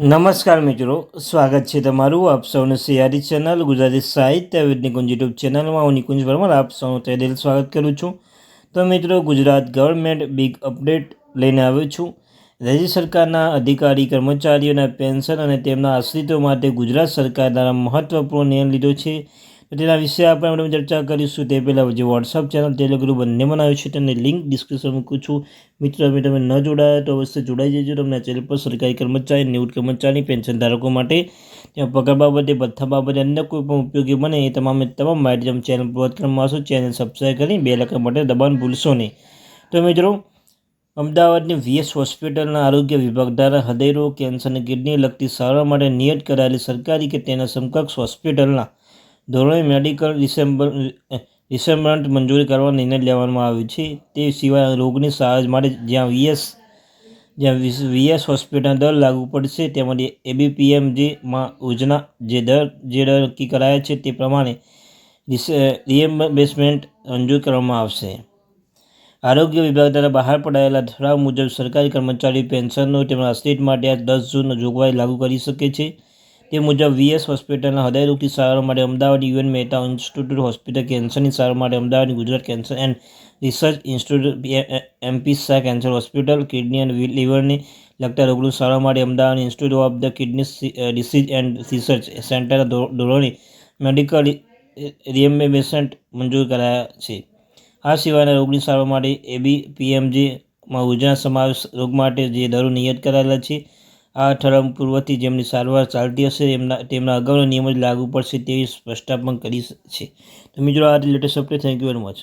નમસ્કાર મિત્રો, સ્વાગત છે તમારું આપ સૌનું સિયારી ચેનલ, ગુજરાતી સાહિત્ય નિકુંજ યુટ્યુબ ચેનલમાં. હું નિકુંજ પરમાર, આપ સૌનું તે દિલ સ્વાગત કરું છું. તો મિત્રો, ગુજરાત ગવર્મેન્ટ બિગ અપડેટ લઈને આવ્યો છું. રાજ્ય સરકારના અધિકારી, કર્મચારીઓના પેન્શન અને તેમના આશ્રિતો માટે ગુજરાત સરકાર દ્વારા મહત્વપૂર્ણ નિર્ણય લીધો છે. તેના વિશે આપણે આપણે ચર્ચા કરીશું તે પહેલાં જે વોટ્સઅપ ચેનલ ટેલિગ્રુપ બંને બનાવ્યું છે તેની લિંક ડિસ્ક્રિપ્શન મૂકું છું. મિત્રો અમે તમે ન જોડાયા તો અવશ્ય જોડાઈ જજો. તમને ચેનલ પર સરકારી કર્મચારી, નિવૃત્ત કર્મચારી પેન્શન ધારકો માટે ત્યાં પગાર બાબતે, ભથ્થા બાબતે અન્ય કોઈ પણ ઉપયોગી બને એ તમામે તમામ માહિતી તમે ચેનલ પર કરવામાં આવશો ચેનલ સબસ્ક્રાઈબ કરી બે લાખ માટે દબાણ ભૂલશો નહીં. તો મિત્રો, અમદાવાદની વીએસ હોસ્પિટલના આરોગ્ય વિભાગ દ્વારા હૃદયરોગ કેન્સર અને કિડની લગતી સારવાર માટે નિયત કરાયેલી સરકારી કે તેના સમકક્ષ હોસ્પિટલના ધોરણે મેડિકલ ડિસેમ્બર ડિસેમ્બરન્ટ મંજૂરી કરવા નિર્ણય લેવામાં આવ્યો છે. તે સિવાય રોગની સારજ માટે જ્યાં વીએસ જ્યાં વીએસ હોસ્પિટલ દર લાગુ પડશે તેમાંથી એબીપીએમ જેમાં યોજના જે દર જે દર નક્કી કરાયા છે, તે પ્રમાણે રિએમ્બર્સમેન્ટ મંજૂર કરવામાં આવશે. આરોગ્ય વિભાગ દ્વારા બહાર પડાયેલા ઠરાવ મુજબ સરકારી કર્મચારી પેન્શનનો તેમના અસ્તિત્વ માટે આ દસ જૂન જોગવાઈ લાગુ કરી શકે છે. તે મુજબ વીએસ હોસ્પિટલના હૃદયરોગની સારવાર માટે Ahmedabad U N Mehta institute hospital કેન્સરની સારવાર માટે Ahmedabad, Gujarat cancer and research institute M P Shah cancer hospital, kidney and લીવરની લગતા રોગનું સારવાર માટે Ahmedabad institute of the kidney disease and research centre ધોરણે મેડિકલ રિએમ્બેસન્ટ મંજૂર કરાયા છે. આ સિવાયના રોગની સારવાર માટે એબી પીએમજીમાં યોજના સમાવેશ રોગ માટે જે દરો નિયત કરાયેલા છે આ ઠરાવ પૂર્વથી જેમની સારવાર ચાલતી હશે એમના તેમના અગાઉના નિયમો જ લાગુ પડશે તેવી સ્પષ્ટતા પણ કરી છે. તો મિત્રો, આ related update thank you very much